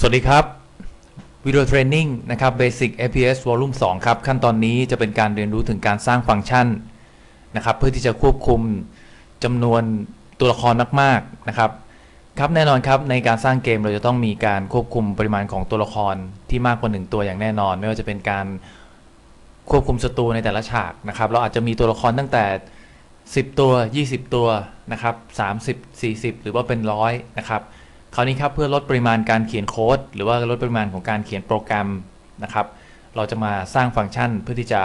สวัสดีครับวิดีโอเทรนนิ่งนะครับ Basic APS Volume 2 ครับ ขั้นตอนนี้จะเป็นการเรียนรู้ถึงการสร้างฟังก์ชันนะครับ เพื่อที่จะควบคุมจำนวนตัวละครมากๆนะครับ ครับแน่นอนครับในการสร้างเกมเราจะต้องมีการควบคุมปริมาณของตัวละครที่มากกว่า 1 ตัวอย่างแน่นอน ไม่ว่าจะเป็นการควบคุมศัตรูในแต่ละฉากนะครับ เราอาจจะมีตัวละครตั้งแต่ 10 ตัว 20 ตัวนะครับ30 40 หรือว่าเป็นร้อยนะครับ คราวนี้ครับเพื่อลดปริมาณการเขียนโค้ด หรือว่าลดปริมาณของการเขียนโปรแกรมนะครับ เราจะมาสร้างฟังก์ชันเพื่อที่จะ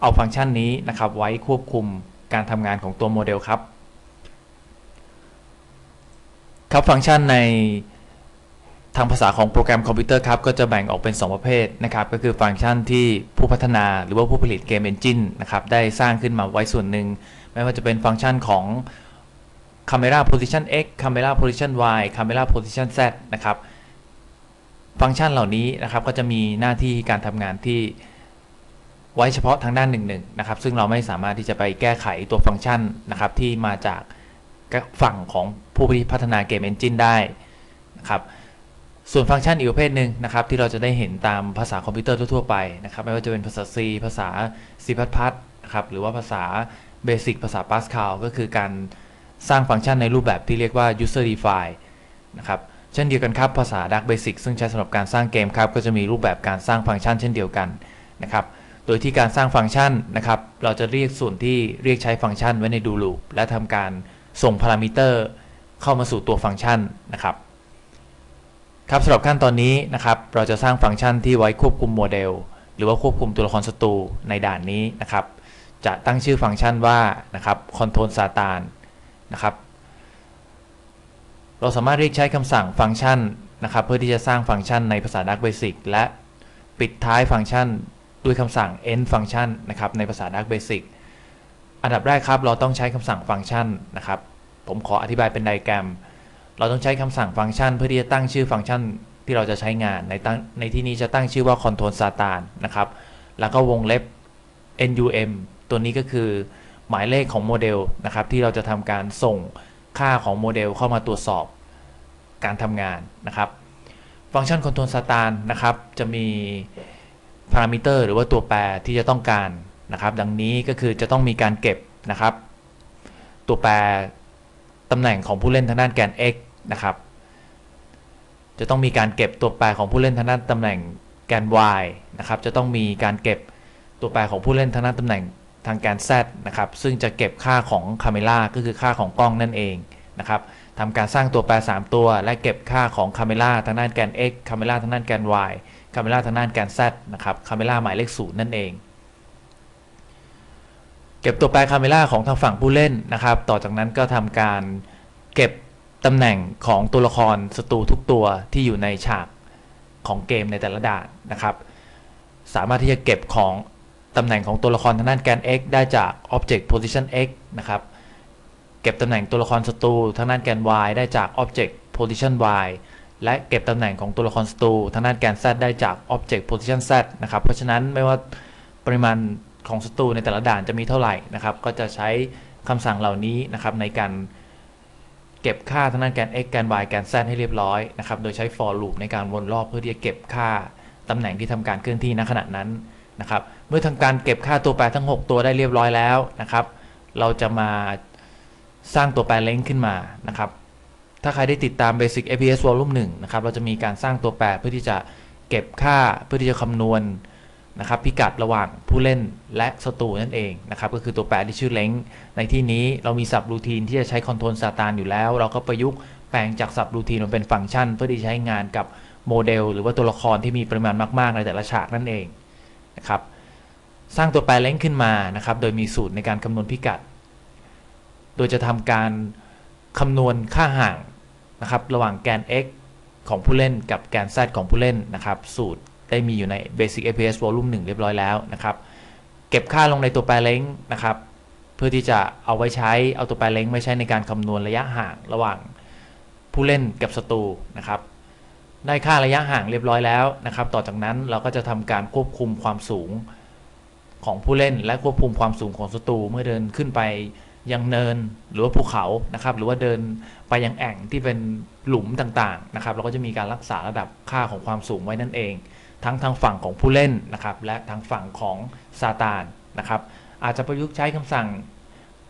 เอาฟังก์ชันนี้นะครับ ไว้ควบคุมการทำงานของตัวโมเดลครับ ครับฟังก์ชันในทางภาษาของโปรแกรมคอมพิวเตอร์ครับก็จะแบ่งออกเป็น 2 ประเภทนะครับ ก็คือฟังก์ชันที่ผู้พัฒนาหรือว่าผู้ผลิตเกมเอนจินนะครับได้สร้างขึ้นมาไว้ส่วนหนึ่งไม่ว่าจะเป็นฟังก์ชันของ Camera Position X Camera Position Y Camera Position Z นะครับ ฟังก์ชันเหล่านี้นะครับก็จะมีหน้าที่การทำงานที่ไว้เฉพาะทางด้านหนึ่งๆนะครับ ซึ่งเราไม่สามารถที่จะไปแก้ไขตัวฟังก์ชันนะครับ ที่มาจากฝั่งของผู้พัฒนาเกมเอนจินได้นะครับส่วนฟังก์ชันอีกประเภทหนึ่งนะครับ ที่เราจะได้เห็นตามภาษาคอมพิวเตอร์ทั่วๆไปนะครับ ไม่ว่าจะเป็นภาษา C ภาษา C++ นะครับหรือว่าภาษา Basic ภาษา Pascal ก็คือการ สร้างฟังก์ชันในรูปแบบที่เรียกว่า user define นะครับเช่นเดียวกันครับภาษา Dark Basic ซึ่งใช้สำหรับการสร้างเกมครับก็จะมีรูปแบบการสร้างฟังก์ชันเช่นเดียวกันนะครับโดยที่การสร้างฟังก์ชันนะครับเราจะเรียกส่วนที่เรียกใช้ฟังก์ชันไว้ใน do loop และทำการส่งพารามิเตอร์เข้ามาสู่ตัวฟังก์ชันนะครับครับสำหรับขั้นตอนนี้นะครับเราจะสร้างฟังก์ชันที่ไว้ควบคุมโมเดล หรือว่าควบคุมตัวละครศัตรูในด่านนี้นะครับจะตั้งชื่อฟังก์ชันว่านะครับ control satan นะครับ เราสามารถเรียกใช้คำสั่งฟังก์ชันนะครับ เพื่อที่จะสร้างฟังก์ชันในภาษา Dark Basic และปิดท้ายฟังก์ชันด้วยคำสั่ง end function นะครับในภาษา Dark Basic อันดับแรกครับเราต้องใช้คำสั่งฟังก์ชันนะครับ ผมขออธิบายเป็นไดแกรม เราต้องใช้คำสั่งฟังก์ชัน เพื่อที่จะตั้งชื่อฟังก์ชันที่เราจะใช้งานในตั้งในที่นี้จะตั้งชื่อว่า control satan นะครับ แล้วก็วงเล็บ num ตัวนี้ก็คือ หมายเลขของโมเดลนะครับที่เราจะทำการส่งค่าของโมเดลเข้ามาตรวจสอบการทำงานนะครับฟังก์ชัน control satan นะครับจะมีพารามิเตอร์หรือว่าตัวแปรที่จะต้องการนะครับ ดังนี้ก็คือจะต้องมีการเก็บนะครับ ตัวแปรตำแหน่งของผู้เล่นทางด้านแกน x นะครับ จะต้องมีการเก็บตัวแปรของผู้เล่นทางด้านตำแหน่งแกน y นะครับ จะต้องมีการเก็บตัวแปรของผู้เล่นทางด้านตำแหน่ง ทางแกน z นะครับ ซึ่งจะเก็บค่าของคาเมล่าก็คือค่าของกล้องนั่นเองนะครับทำการสร้างตัวแปร 3 ตัว และเก็บค่าของคาเมล่าทางด้านแกน x คาเมล่าทางด้านแกน y คาเมล่าทางด้านแกน z นะครับคาเมล่าหมายเลขศูนย์นั่นเอง เก็บตัวแปรคาเมล่าของทางฝั่งผู้เล่นนะครับ ต่อจากนั้นก็ทำการเก็บตำแหน่งของตัวละครศัตรูทุกตัวที่อยู่ในฉากของเกมในแต่ละด่านนะครับ สามารถที่จะเก็บของ ตำแหน่งของตัวละครทางด้านแกน x ได้จาก object position x นะครับ เก็บตำแหน่งตัวละครศัตรูทางด้านแกน y ได้จาก object position y และเก็บตำแหน่งของตัวละครศัตรูทางด้านแกน z ได้จาก object position z นะครับ เพราะฉะนั้นไม่ว่าปริมาณของศัตรูในแต่ละด่านจะมีเท่าไหร่นะครับ ก็จะใช้คำสั่งเหล่านี้นะครับในการเก็บค่าทางด้านแกน x แกน y แกน z ให้เรียบร้อยนะครับ โดยใช้ for loop ในการวนรอบเพื่อที่จะเก็บค่าตำแหน่งที่ทำการเคลื่อนที่ณขณะนั้น นะครับ เมื่อทำการเก็บค่าตัวแปรทั้ง 6 ตัวได้เรียบร้อยแล้วนะครับ เราจะมาสร้างตัวแปรเล้งขึ้นมานะครับ ถ้าใครได้ติดตาม Basic APS Volume 1นะครับ เราจะมีการสร้างตัวแปรเพื่อที่จะเก็บค่าเพื่อที่จะคำนวณนะครับพิกัดระหว่างผู้เล่นและศัตรูนั่นเองนะครับก็คือตัวแปรที่ชื่อเล้งในที่นี้เรามีสับรูทีนที่จะใช้คอนโทรลซาตานอยู่แล้ว เราก็ประยุกต์แปลงจากสับรูทีนมาเป็นฟังก์ชัน เพื่อที่จะใช้งานกับโมเดล หรือว่าตัวละครที่มีปริมาณมาก ๆ ในแต่ละฉากนั่นเอง นะครับสร้างตัวแปรเล้งขึ้นมานะครับ โดยมีสูตรในการคำนวณพิกัด โดยจะทำการคำนวณค่าห่างนะครับ ระหว่างแกน x ของผู้เล่นกับแกน z ของผู้เล่นนะครับ สูตรได้มีอยู่ใน Basic APS Volume 1 เรียบร้อยแล้วนะครับ เก็บค่าลงในตัวแปรเล้งนะครับ เพื่อที่จะเอาไว้ใช้เอาตัวแปรเล้งไว้ใช้ในการคำนวณระยะห่างระหว่างผู้เล่นกับศัตรูนะครับ ได้ค่าระยะห่างเรียบร้อยแล้วนะครับ ต่อจากนั้นเราก็จะทำการควบคุมความสูงของผู้เล่น และควบคุมความสูงของศัตรูเมื่อเดินขึ้นไปยังเนินหรือว่าภูเขานะครับ หรือว่าเดินไปยังแอ่งที่เป็นหลุมต่างๆนะครับ เราก็จะมีการรักษาระดับค่าของความสูงไว้นั่นเอง ทั้งทางฝั่งของผู้เล่นนะครับ และทางฝั่งของซาตานนะครับ อาจจะประยุกต์ใช้คำสั่ง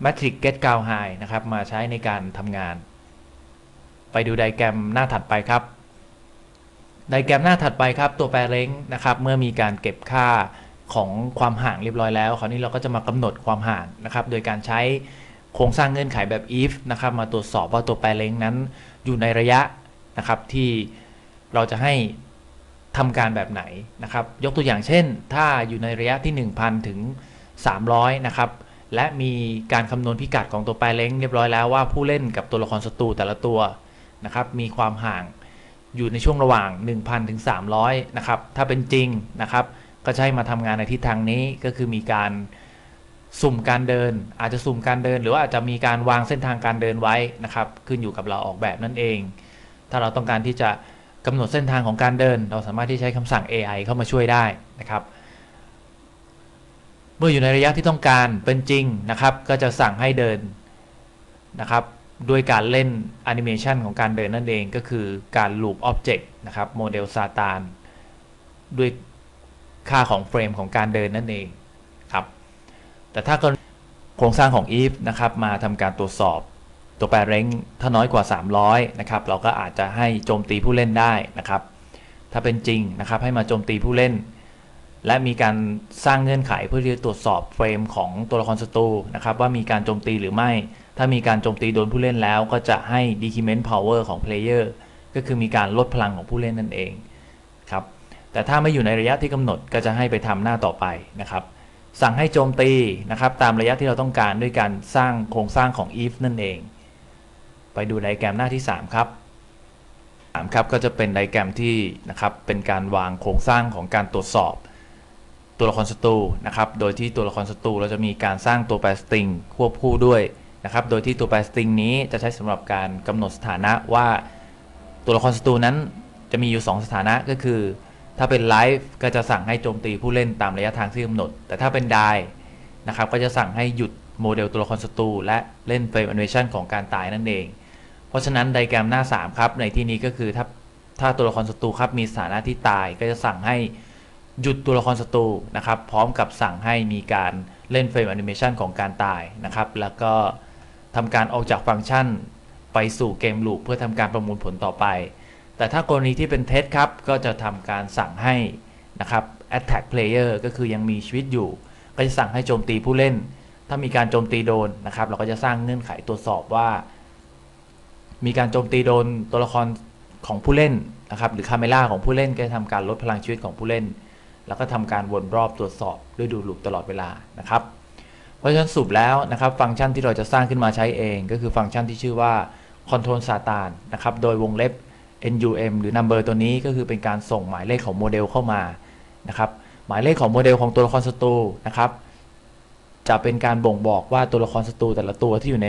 Matrix Get g o w High นะครับ มาใช้ในการทำงาน ไปดูไดแกรมหน้าถัดไปครับ ไดแกรมหน้าถัดไปครับ ตัวแปรเล้งนะครับ เมื่อมีการเก็บค่าของความห่างเรียบร้อยแล้ว คราวนี้เราก็จะมากำหนดความห่างนะครับ โดยการใช้โครงสร้างเงื่อนไขแบบ if นะครับ มาตรวจสอบว่าตัวแปรเล้งนั้นอยู่ในระยะนะครับที่เราจะให้ทำการแบบไหนนะครับ ยกตัวอย่างเช่น ถ้าอยู่ในระยะที่ 1,000 ถึง 300 นะครับ และมีการคำนวณพิกัดของตัวแปรเล้งเรียบร้อยแล้วว่าผู้เล่นกับตัวละครศัตรูแต่ละตัวนะครับ มีความห่าง อยู่ในช่วงระหว่าง 1,000 ถึง 300 นะครับ ถ้าเป็นจริงนะครับ ก็จะให้มาทำงานในทิศทางนี้ก็คือมีการสุ่มการเดิน อาจจะสุ่มการเดิน หรือว่าอาจจะมีการวางเส้นทางการเดินไว้นะครับ ขึ้นอยู่กับเราออกแบบนั่นเอง ถ้าเราต้องการที่จะกำหนดเส้นทางของการเดิน เราสามารถที่ใช้คำสั่ง AI เข้ามาช่วยได้นะครับ เมื่ออยู่ในระยะที่ต้องการเป็นจริงนะครับ ก็จะสั่งให้เดินนะครับ ด้วยการเล่นแอนิเมชันของการเดินนั่นเองก็คือการ loop object นะครับโมเดลซาตานด้วยค่าของเฟรมของการเดินนั่นเองครับแต่ถ้าโครงสร้างของ if นะครับมาทำการตรวจสอบตัวแปรเร้งถ้าน้อยกว่า 300นะครับเราก็อาจจะให้โจมตีผู้เล่นได้นะครับ ถ้าเป็นจริงนะครับให้มาโจมตีผู้เล่น และมีการสร้างเงื่อนไขเพื่อที่จะตรวจสอบเฟรมของตัวละครศัตรูนะครับว่ามีการโจมตีหรือไม่ ถ้ามีการโจมตีโดนผู้เล่นแล้วก็จะให้ decrement power ของ player ก็คือมีการลดพลังของผู้เล่นนั่นเองครับแต่ถ้าไม่อยู่ในระยะที่กำหนดก็จะให้ไปทำหน้าต่อไปนะครับ สั่งให้โจมตีนะครับตามระยะที่เราต้องการด้วยการสร้างโครงสร้างของ if นั่นเอง ไปดูไดแกรมหน้าที่ 3 ครับ3ครับก็จะเป็นไดแกรมที่นะครับเป็นการวางโครงสร้างของการตรวจสอบตัวละครศัตรูนะครับ โดยที่ตัวละครศัตรูเราจะมีการสร้างตัวแปรสตริงควบคู่ด้วย นะครับ โดยที่ตัวแปรสตริงนี้จะใช้สำหรับการกำหนดสถานะว่าตัวละครศัตรูนั้นจะมีอยู่ 2 สถานะก็คือ ถ้าเป็นไลฟ์ก็จะสั่งให้โจมตีผู้เล่นตามระยะทางที่กำหนด แต่ถ้าเป็นไดนะครับก็จะสั่งให้หยุดโมเดลตัวละครศัตรูและเล่นเฟรมแอนิเมชันของการตายนั่นเอง เพราะฉะนั้นไดแกรมหน้า 3 ครับในที่นี้ก็คือถ้าถ้าตัวละครศัตรูครับมีสถานะที่ตายก็จะสั่งให้หยุดตัวละครศัตรูนะครับ พร้อมกับสั่งให้มีการเล่นเฟรมแอนิเมชันของการตายนะครับ แล้วก็ ทำการออกจากฟังก์ชัน ไปสู่เกมลูปเพื่อทำการประมวลผลต่อไป แต่ถ้ากรณีที่เป็นเทสครับก็จะทำการสั่งให้นะครับ attack player ก็คือยังมีชีวิตอยู่ ก็จะสั่งให้โจมตีผู้เล่น ถ้ามีการโจมตีโดนนะครับ เราก็จะสร้างเงื่อนไขตรวจสอบว่า มีการโจมตีโดนตัวละครของผู้เล่นนะครับหรือคาเมล่าของผู้เล่นก็จะทำการลดพลังชีวิตของผู้เล่น แล้วก็ทำการวนรอบตรวจสอบด้วยดูลูปตลอดเวลานะครับ เพราะฉะนั้นสรุปแล้วนะครับฟังก์ชันที่เราจะสร้างขึ้นมาใช้เอง ก็คือฟังก์ชันที่ชื่อว่า control satan นะครับโดยวงเล็บ num หรือ number ตัวนี้ก็คือเป็นการส่งหมายเลขของโมเดลเข้ามานะครับหมายเลขของโมเดลของตัวละครศัตรูนะครับจะเป็นการบ่งบอกว่าตัวละครศัตรูแต่ละตัวที่อยู่ใน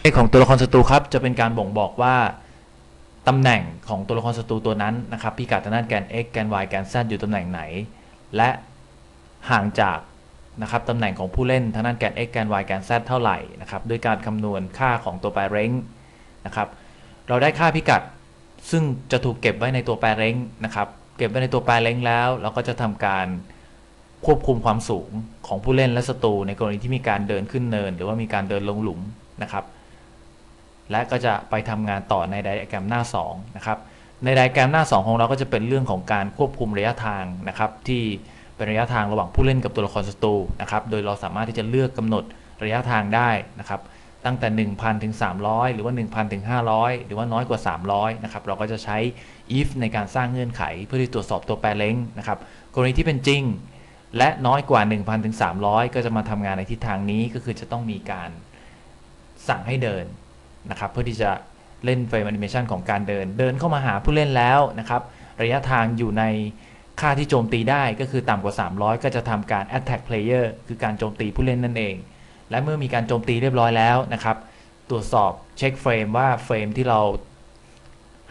เลขของตัวละครศัตรูครับจะเป็นการบ่งบอกว่าตำแหน่งของตัวละครศัตรูตัวนั้นนะครับพิกัดทางด้านแกน x แกน y แกน z อยู่ตำแหน่งไหน และห่างจาก นะครับตำแหน่งของผู้เล่นทางด้านแกน x แกน y แกน z เท่าไหร่นะครับด้วยการคำนวณค่าของตัวแปรเร้งนะครับเราได้ค่าพิกัด ซึ่งจะถูกเก็บไว้ในตัวแปรเร้งนะครับเก็บไว้ในตัวแปรเร้งแล้ว เราก็จะทำการควบคุมความสูงของผู้เล่นและศัตรูในกรณีที่มีการเดินขึ้นเนิน หรือว่ามีการเดินลงหลุมนะครับ และก็จะไปทำงานต่อในไดอะแกรมหน้า2นะครับในไดอะแกรมหน้า 2 ของเราก็จะเป็นเรื่องของการควบคุมระยะทางนะครับที่ เป็นระยะทางระหว่างผู้เล่นกับตัวละครศัตรูนะครับ โดยเราสามารถที่จะเลือกกำหนดระยะทางได้นะครับตั้งแต่ 1,000 ถึง 300 หรือว่า 1,000 ถึง 500 หรือว่าน้อยกว่า 300 นะครับ เราก็จะใช้ if ในการสร้างเงื่อนไข เพื่อที่ตรวจสอบตัวแปรเล้งนะครับ กรณีที่เป็นจริง และน้อยกว่า 1,000 ถึง 300 ก็จะมาทำงานในทิศทางนี้ ก็คือจะต้องมีการสั่งให้เดินนะครับ เพื่อที่จะเล่นเฟรมแอนิเมชันของการเดิน เดินเข้ามาหาผู้เล่นแล้วนะครับ ระยะทางอยู่ใน ค่าที่โจมตีได้ก็คือต่ำกว่า 300 ก็จะทำการ attack player คือการโจมตีผู้เล่นนั่นเอง และเมื่อมีการโจมตีเรียบร้อยแล้วนะครับ ตรวจสอบเช็คเฟรมว่าเฟรมที่เรา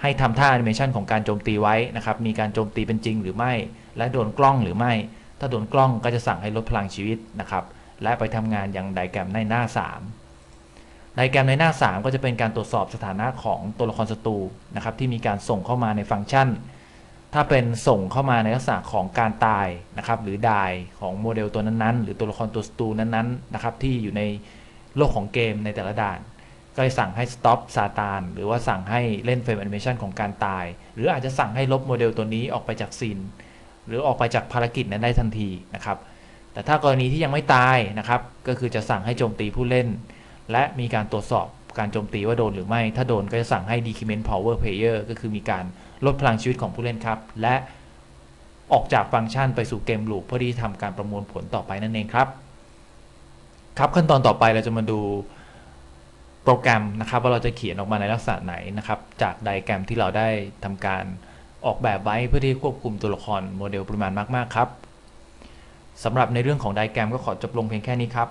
ให้ทำท่าแอนิเมชันของการโจมตีไว้นะครับ มีการโจมตีเป็นจริงหรือไม่ และโดนกล้องหรือไม่ ถ้าโดนกล้องก็จะสั่งให้ลดพลังชีวิตนะครับ และไปทำงานอยังไดแกรมในหน้า 3 ไดแกรมในหน้า 3 ก็จะเป็นการตรวจสอบสถานะของตัวละครศัตรูนะครับที่มีการส่งเข้ามาในฟังก์ชัน ถ้าเป็นส่งเข้ามาในลักษณะของการตายนะครับหรือดายของโมเดลตัวนั้นๆ หรือตัวละครตัวศัตรูนั้นๆนะครับที่อยู่ในโลกของเกมในแต่ละด่าน ก็จะสั่งให้ stop ซาตานหรือว่าสั่งให้เล่นเฟรมแอนิเมชันของการตาย หรืออาจจะสั่งให้ลบโมเดลตัวนี้ออกไปจากซีนหรือออกไปจากภารกิจนั้นได้ทันทีนะครับ แต่ถ้ากรณีที่ยังไม่ตายนะครับ ก็คือจะสั่งให้โจมตีผู้เล่น และมีการตรวจสอบการโจมตีว่าโดนหรือไม่ ถ้าโดนก็จะสั่งให้ decrement power player ก็คือมีการ ลดพลังชีวิตของผู้เล่นครับ และออกจากฟังก์ชันไปสู่เกมลูปเพื่อที่จะทำการประมวลผลต่อไปนั่นเองครับ ครับขั้นตอนต่อไปเราจะมาดูโปรแกรมนะครับ ว่าเราจะเขียนออกมาในลักษณะไหนนะครับ จากไดแกรมที่เราได้ทำการออกแบบไว้เพื่อที่ควบคุมตัวละครโมเดลปริมาณมากๆครับสำหรับในเรื่องของไดแกรมก็ขอจบลงเพียงแค่นี้ครับ